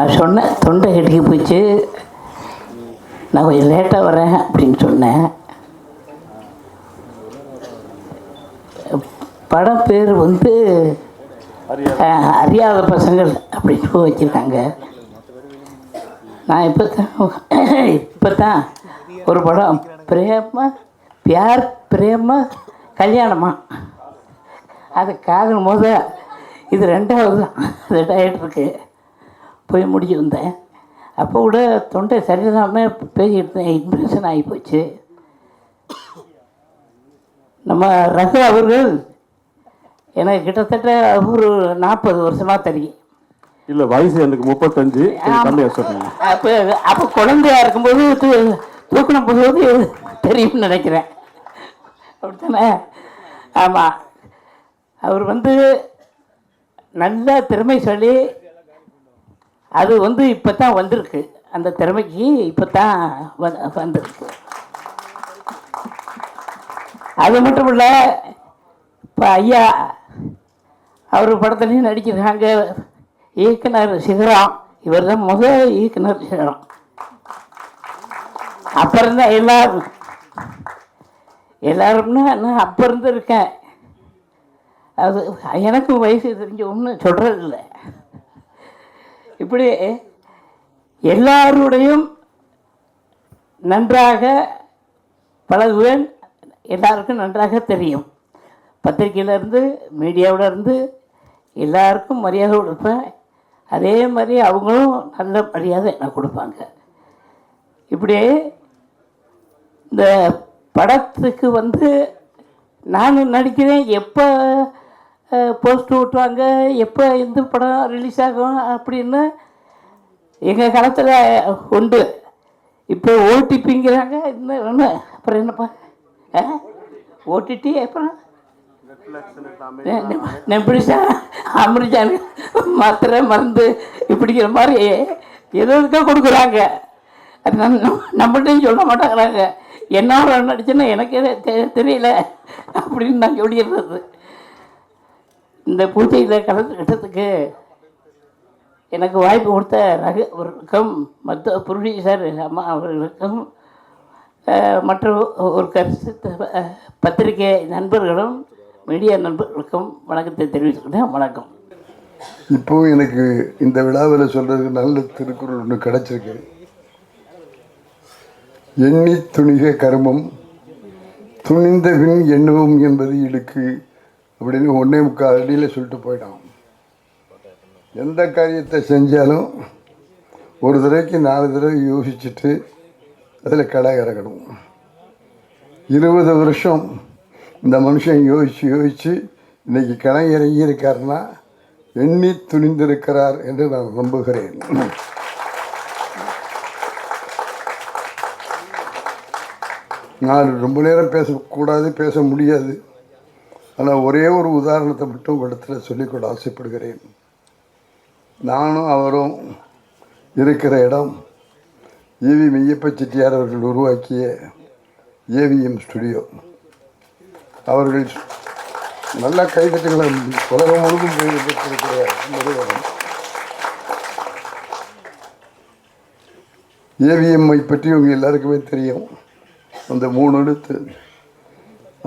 நான் சொன்னேன் தொண்டை கட்டி போச்சு நான் கொஞ்சம் லேட்டாக வரேன் அப்படின்னு சொன்னேன். படம் பேர் வந்து அறியாத பசங்கள் அப்படின்னு வச்சுருக்காங்க. நான் இப்போ தான் இப்போ தான் ஒரு படம். பிரேமா பியார் பிரேமா கல்யாணமா? அது காதல் முத இது ரெண்டாவது தான். ரெண்டாயிட்டு இருக்கு. போய் முடிச்சு வந்தேன் அப்போ கூட தொண்டை சரியில்லாமல் பேசிக்கிட்டு இருந்தேன். இன்ஃபெக்ஷன் ஆகி போச்சு. நம்ம ரகு அவர்கள் எனக்கு கிட்டத்தட்ட ஒரு நாற்பது வருஷமாக தெரியும். இல்ல வயசு எனக்கு முப்பத்தஞ்சு. அப்போ அப்போ குழந்தையா இருக்கும்போது தூ தூக்கணும் போது தெரியும்னு நினைக்கிறேன். அப்படித்தானே? ஆமாம் அவர் வந்து நல்ல திறமை சொல்லி அது வந்து இப்போ தான் வந்திருக்கு. அந்த திறமைக்கு இப்போ தான் வந்திருக்கு. அது மட்டும் இல்லை இப்போ ஐயா அவர் படத்துலையும் நடிக்கிறாங்க. இயக்குனர் சிகரம் இவர் தான் முதல் இயக்குனர் சிகரம் அப்புறம் தான் எல்லாரும். எல்லாரும்னா நான் அப்போ இருந்து இருக்கேன் அது எனக்கும் வயசு தெரிஞ்ச ஒன்றும் சொல்கிறது இல்லை இப்படி எல்லாருடையும் நன்றாக பழகுவேன். எல்லாருக்கும் நன்றாக தெரியும். பத்திரிக்கையிலேருந்து மீடியாவிலேருந்து எல்லாருக்கும் மரியாதை கொடுப்பேன். அதே மாதிரி அவங்களும் நல்ல மரியாதை எனக்கு கொடுப்பாங்க. இப்படி இந்த படத்துக்கு வந்து நான் நடிக்கிறேன். எப்போ போஸ்ட் ஓட்டுவாங்க எப்போ எந்த படம் ரிலீஸ் ஆகும் அப்படின்னு எங்கள் காலத்தில் உண்டு. இப்போ ஓடிபிங்கிறாங்க இன்னும் ஒன்று அப்புறம் என்னப்பா? ஆ ஓடிடி அப்புறம்? நெம்பிடிச்சா அமிர்ஜான் மாத்திரை மருந்து இப்படிங்கிற மாதிரி எது எதுக்கோ கொடுக்குறாங்க. அது சொல்ல மாட்டேங்கிறாங்க. என்ன நடிச்சுன்னா எனக்கே தெ- தெரியல. அப்படின்னு நான் சொல்லிடுறது. இந்த பூஜையில் கலந்துக்கிட்டதுக்கு எனக்கு வாய்ப்பு கொடுத்த ரகு அவர்களுக்கும் மற்ற ப்ரொடியூசர் அம்மா அவர்களுக்கும் மற்ற ஒரு கருத்து பத்திரிகை நண்பர்களும் மீடியா நண்பர்களுக்கும் வணக்கத்தை தெரிவித்துக்கிட்டேன் வணக்கம். இப்போ எனக்கு இந்த விழாவில் சொல்கிறதுக்கு நல்ல திருக்குறள் ஒன்று கிடச்சிருக்கு. எண்ணி துணிக கருமம் துணிந்த பின் எண்ணுவோம் என்பது இழுக்கு அப்படின்னு ஒன்னே முக்கால் அடியில் சொல்லிட்டு போயிட்டான். எந்த காரியத்தை செஞ்சாலும் ஒரு தடவைக்கு நாலு தடவை யோசிச்சுட்டு அதில் கடை இறக்கணும். இருபது வருஷம் இந்த மனுஷன் யோசித்து யோசித்து இன்றைக்கி கடை இறங்கி இருக்காருன்னா எண்ணி துணிந்திருக்கிறார் என்று நான் நம்புகிறேன். நான் ரொம்ப நேரம் பேசக்கூடாது பேச முடியாது. ஆனால் ஒரே ஒரு உதாரணத்தை மட்டும் இடத்துல சொல்லிக்கொள்ள ஆசைப்படுகிறேன். நானும் அவரும் இருக்கிற இடம் ஏவி மெய்யப்ப செட்டியார் அவர்கள் உருவாக்கிய ஏவிஎம் ஸ்டுடியோ. அவர்கள் நல்ல கைதட்டுகளை உலகம் முழுதும் பெயர் பெற்றிருக்கிற நிறுவனம் ஏவிஎம்ஐ பற்றி உங்கள் எல்லாருக்குமே தெரியும். அந்த மூணு எழுத்து.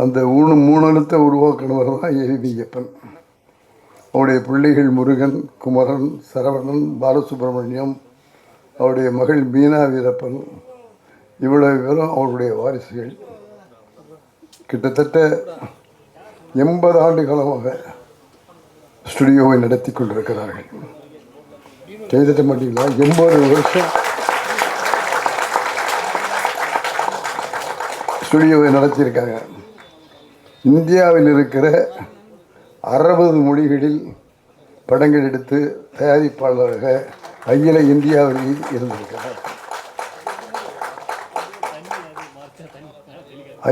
அந்த ஊணு மூணு உருவாக்கினவர் தான் ஏவிஎப்பன் அவருடைய பிள்ளைகள் முருகன் குமரன் சரவணன் பாலசுப்ரமணியம் அவருடைய மகள் மீனா வீரப்பன் இவ்வளவு பேரும் அவருடைய வாரிசுகள். கிட்டத்தட்ட எண்பது ஆண்டு காலமாக ஸ்டுடியோவை நடத்தி கொண்டிருக்கிறார்கள். செய்திட்ட மாட்டீங்களா? எண்பது வருஷம் ஸ்டுடியோவை நடத்தியிருக்காங்க. இந்தியாவில் இருக்கிற அறுபது மொழிகளில் படங்கள் எடுத்து தயாரிப்பாளராக அகில இந்தியாவில் இருந்திருக்கிறார்.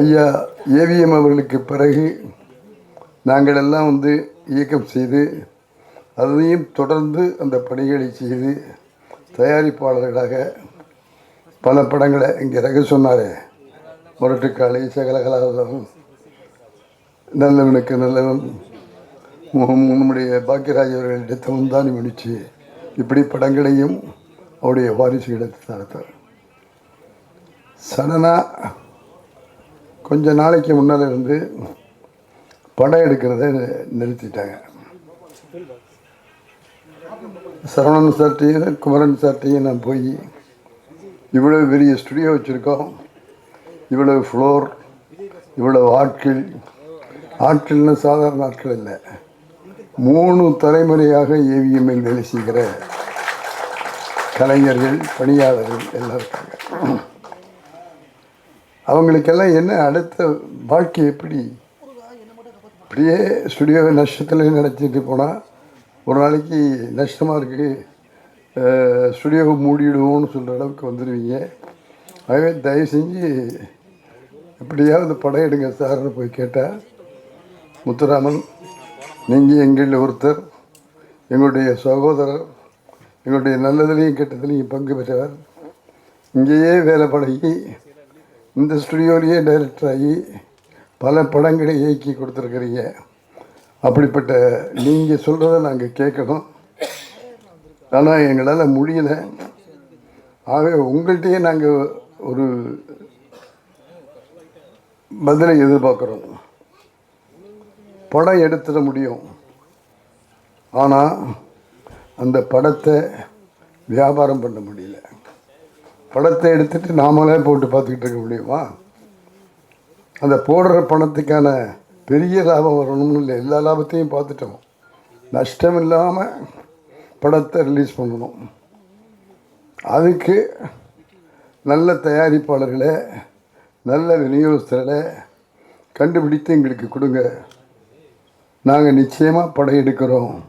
ஐயா ஏவிஎம் அவர்களுக்கு பிறகு நாங்கள் எல்லாம் வந்து இயக்கம் செய்து அதையும் தொடர்ந்து அந்த பணிகளை செய்து தயாரிப்பாளர்களாக பல படங்களை இங்கே ரகு சொன்னாரே. முரட்டுக்காளி சகலகலாதம் நல்லவனுக்கு நல்லவன். மு- நம்முடைய பாக்கியராஜ் அவர்கள் எடுத்த முடிச்சு இப்படி படங்களையும் அவருடைய வாரிசு எடுத்து நடத்தார் சடனாக கொஞ்ச நாளைக்கு முன்னால் இருந்து படம் எடுக்கிறத நிறுத்திட்டாங்க. சரவணன் சார்ட்டையும் குமரன் சார்ட்டையும் நான் போய் இவ்வளோ பெரிய ஸ்டுடியோ வச்சுருக்கோம். இவ்வளவு ஃப்ளோர் இவ்வளவு ஆட்கள் ஆட்கள்னு சாதாரண ஆட்கள் இல்லை. மூணு தலைமுறையாக ஏவிஎம்மில் வேலை செய்கிற கலைஞர்கள் பணியாளர்கள் எல்லாம் இருக்காங்க. அவங்களுக்கெல்லாம் என்ன அடுத்த வாழ்க்கை எப்படி? இப்படியே ஸ்டுடியோவை நஷ்டத்தில் நடத்திட்டு போனால் ஒரு நாளைக்கு நஷ்டமாக இருக்குது. ஸ்டுடியோவை மூடிடுவோம்னு சொல்கிற அளவுக்கு வந்துடுவீங்க ஆகவே தயவு செஞ்சு எப்படியாவது படம் எடுங்க சார்னு போய் கேட்டால் முத்துராமன் நீங்கள் எங்களில் ஒருத்தர் எங்களுடைய சகோதரர் எங்களுடைய நல்லதுலேயும் கெட்டதுலேயும் பங்கு பெற்றவர். இங்கேயே வேலை பழகி இந்த ஸ்டுடியோலேயே டைரக்டர் ஆகி பல படங்களை இயக்கி கொடுத்துருக்குறீங்க. அப்படிப்பட்ட நீங்கள் சொல்கிறத நாங்கள் கேட்கணும். ஆனால் எங்களால் முடியலை. ஆகவே உங்கள்கிட்டயே நாங்கள் ஒரு பதிலை எதிர்பார்க்குறோம். படம் எடுத்துட முடியும். ஆனால் அந்த படத்தை வியாபாரம் பண்ண முடியல. படத்தை எடுத்துட்டு நாமளே போட்டு பார்த்துக்கிட்டு இருக்க முடியுமா? அந்த போடுற பணத்துக்கான பெரிய லாபம் வரணும்னு இல்லை. எல்லா லாபத்தையும் பார்த்துட்டோம். நஷ்டம் இல்லாமல் படத்தை ரிலீஸ் பண்ணணும். அதுக்கு நல்ல தயாரிப்பாளர்களை நல்ல விநியோகஸ்தர்களை கண்டுபிடித்து எங்களுக்கு கொடுங்க. நாங்கள் நிச்சயமாக படம் எடுக்கிறோம்.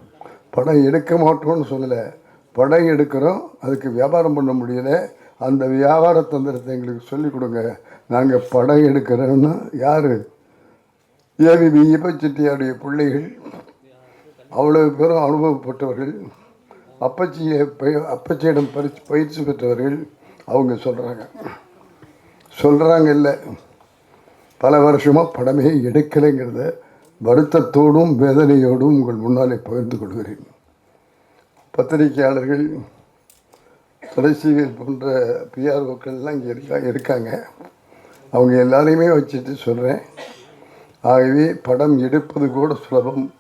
படம் எடுக்க மாட்டோம்னு சொல்லலை. படம் எடுக்கிறோம். அதுக்கு வியாபாரம் பண்ண முடியல. அந்த வியாபார தந்திரத்தை எங்களுக்கு சொல்லிக் கொடுங்க. நாங்கள் படம் எடுக்கிறோன்னா யார்? ஏவி வியப்ப பிள்ளைகள். அவ்வளவு பேரும் அனுபவப்பட்டவர்கள். அப்பச்சியை பய அப்பச்சியிடம் பரிசு பயிற்சி பெற்றவர்கள் அவங்க சொல்கிறாங்க சொல்கிறாங்க இல்லை. பல வருஷமாக படமே எடுக்கலைங்கிறத வருத்தத்தோடும் வேதனையோடும் உங்கள் முன்னாலே பகிர்ந்து கொள்கிறேன். பத்திரிகையாளர்கள் தொலைசீவியல் போன்ற பிஆர்ஓக்கள்லாம் இங்கே இருக்கா இருக்காங்க. அவங்க எல்லாரையுமே வச்சுட்டு சொல்கிறேன் ஆகவே படம் எடுப்பது கூட சுலபம்.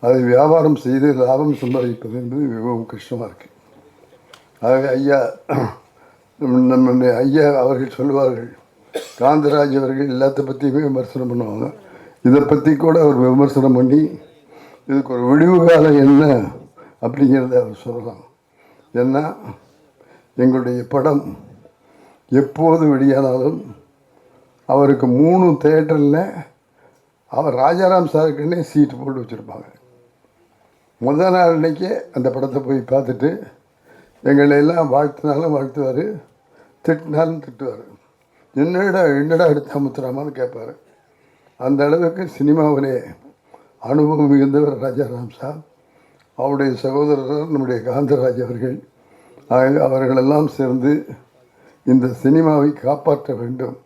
அதை வியாபாரம் செய்து லாபம் சம்பாதிப்பது என்பது மிகவும் கஷ்டமாக இருக்குது ஆகவே ஐயா நம்ம- ஐயா அவர்கள் சொல்லுவார்கள் காந்தராஜ் அவர்கள் எல்லாத்த பற்றியுமே விமர்சனம் பண்ணுவாங்க. இதை பற்றி கூட அவர் விமர்சனம் பண்ணி இதுக்கு ஒரு விடிவு காலம் என்ன? அப்படிங்கிறத அவர் சொல்லலாம். ஏன்னா எங்களுடைய படம் எப்போது வெளியானாலும் அவருக்கு மூணு தேட்டரில் அவர் ராஜாராம் சாருக்குன்னே சீட்டு போட்டு வச்சுருப்பாங்க. முதல் நாள் அன்னைக்கே அந்த படத்தை போய் பார்த்துட்டு எங்களை எல்லாம் வாழ்த்தினாலும் வாழ்த்துவார் திட்டினாலும் திட்டுவார். என்னடா என்னடா எடுத்து அமுத்துறாமான்னு கேட்பார். அந்த அளவுக்கு சினிமாவிலே அனுபவம் மிகுந்தவர் ராஜாராம் சார் அவருடைய சகோதரர் நம்முடைய காந்தராஜ் அவர்கள். ஆக அவர்களெல்லாம் சேர்ந்து இந்த சினிமாவை காப்பாற்ற வேண்டும்.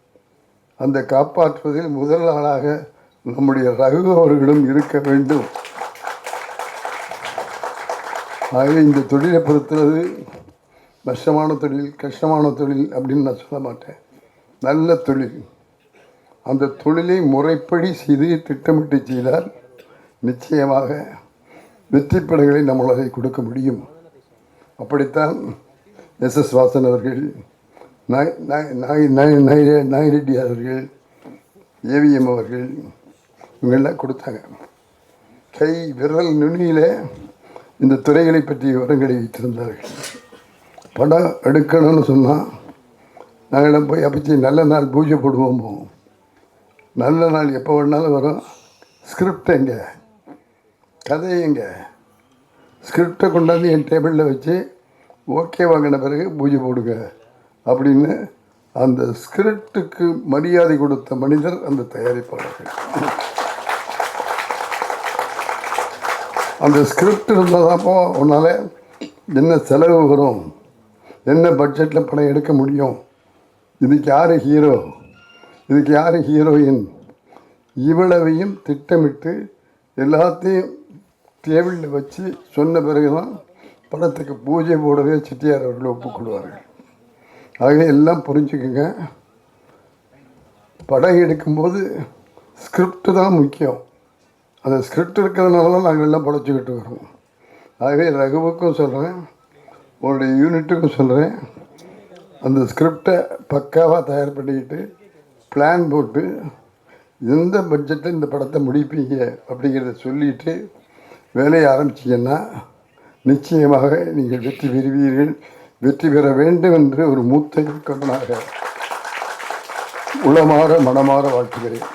அந்த காப்பாற்றுவதில் முதல் ஆளாக நம்முடைய ரகு அவர்களும் இருக்க வேண்டும். ஆகவே இந்த தொழிலை பொறுத்தது கஷ்டமான தொழில் கஷ்டமான தொழில் அப்படின்னு நான் சொல்ல மாட்டேன். நல்ல தொழில். அந்த தொழிலை முறைப்படி செய்து திட்டமிட்டு செய்தால் நிச்சயமாக வெற்றி படங்களை நம்மளால் கொடுக்க முடியும். அப்படித்தான் எஸ் எஸ் வாசன் அவர்கள் நாய் நாய் நாய் நாய் நாய் நாய் ரெட்டி அவர்கள் ஏவிஎம் அவர்கள் இவங்கெல்லாம் கொடுத்தாங்க. கை விரல் நுனியில் இந்த துறைகளை பற்றிய விவரங்களை வைத்திருந்தார்கள். படம் எடுக்கணும்னு சொன்னால் நாங்களாம் போய் அப்பச்சி நல்ல நாள் பூஜை போடுவோம்? போவோம் நல்ல நாள் எப்போ வேணாலும் வரும். ஸ்கிரிப்ட் எங்கே? கதை எங்கே? ஸ்கிரிப்டை கொண்டாந்து என் டேபிளில் வச்சு ஓகே வாங்கின பிறகு பூஜை போடுங்க அப்படின்னு அந்த ஸ்கிரிப்டுக்கு மரியாதை கொடுத்த மனிதர் அந்த தயாரிப்பாளர்கள். அந்த ஸ்கிரிப்ட் இருந்ததாப்போ உன்னால் என்ன செலவு வரும்? என்ன பட்ஜெட்டில் படம் எடுக்க முடியும்? இதுக்கு யார் ஹீரோ இதுக்கு யார் ஹீரோயின்? இவ்வளவையும் திட்டமிட்டு எல்லாத்தையும் டேபிளில் வச்சு சொன்ன பிறகு தான் படத்துக்கு பூஜை போடவே செட்டியார் அவர்கள் ஒப்புக்கொள்வார்கள். ஆகவே எல்லாம் புரிஞ்சுக்குங்க. படம் எடுக்கும்போது ஸ்கிரிப்ட் தான் முக்கியம். அந்த ஸ்கிரிப்ட் இருக்கிறதுனால தான் நாங்கள் எல்லாம் படைச்சிக்கிட்டு வரோம். ஆகவே ரகுவுக்கும் சொல்கிறேன் உங்களுடைய யூனிட்டுக்கும் சொல்கிறேன் அந்த ஸ்கிரிப்டை பக்காவாக தயார் பண்ணிக்கிட்டு பிளான் போட்டு எந்த பட்ஜெட்டில் இந்த படத்தை முடிப்பீங்க அப்படிங்கிறத சொல்லிட்டு வேலையை ஆரம்பிச்சிங்கன்னா நிச்சயமாக நீங்கள் வெற்றி பெறுவீர்கள். வெற்றி பெற வேண்டும் என்று ஒரு மூத்த இயக்குனராக உளமாற மனமாற வாழ்த்துகிறேன்.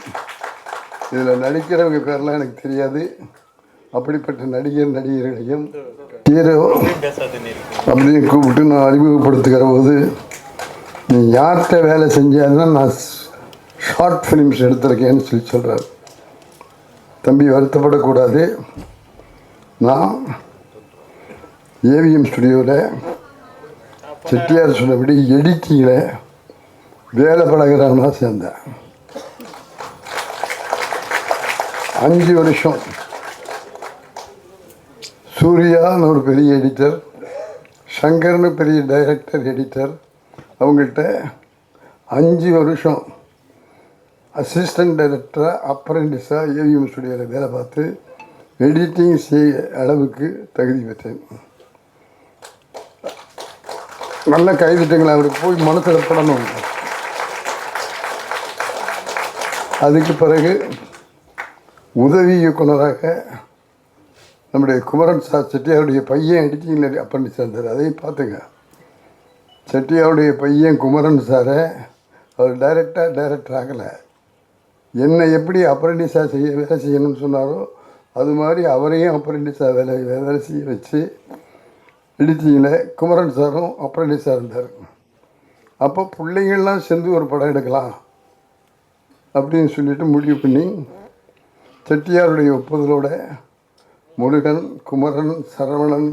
இதில் நடிக்கிறவங்க பேரெலாம் எனக்கு தெரியாது. அப்படிப்பட்ட நடிகர் நடிகர்களையும் ஹீரோ அப்படின்னு கூப்பிட்டு நான் அறிமுகப்படுத்துகிற போது நீ யார்கிட்ட வேலை செஞ்சாருன்னா நான் ஷார்ட் ஃபிலிம்ஸ் எடுத்திருக்கேன்னு சொல்லி சொல்கிறார் தம்பி வருத்தப்படக்கூடாது. நான் ஏவிஎம் ஸ்டுடியோவில் செட்டியார் சொன்னபடி எடிட்டிங்கில் வேலை பழகிறவனா சேர்ந்தேன். அஞ்சு வருஷம். சூர்யான்னு ஒரு பெரிய எடிட்டர் சங்கர்னு பெரிய டைரக்டர் எடிட்டர் அவங்கள்ட்ட அஞ்சு வருஷம் அசிஸ்டன்ட் டைரக்டராக அப்ரண்டிஸாக ஏவிஎம் ஸ்டுடியோவில் வேலை பார்த்து எடிட்டிங் செய்ய அளவுக்கு தகுதி பெற்றேன். நல்ல கைதிட்டங்களை அவருக்கு போய் மனசில் படணும். அதுக்கு பிறகு உதவி இயக்குனராக நம்முடைய குமரன் சார் செட்டியாருடைய பையன் எடிட்டிங்கில் அப்ரண்டிஸ் இருந்தார். அதையும் பார்த்துங்க. செட்டியாருடைய பையன் குமரன் சாரை அவர் டைரக்டாக டைரக்டர் ஆகலை. என்னை எப்படி அப்ரண்டிஸாக செய்ய வேலை செய்யணும்னு சொன்னாரோ அது மாதிரி அவரையும் அப்ரண்டிஸாக வேலை வேலை செய்ய வச்சு எடிட்டிங்கில் குமரன் சாரும் அப்ரண்டிஸாக இருந்தார். அப்போ பிள்ளைங்கள்லாம் சேர்ந்து ஒரு படம் எடுக்கலாம் அப்படின்னு சொல்லிட்டு முடிவு பண்ணி செட்டியாருடைய ஒப்புதலோட முருகன் குமரன் சரவணன்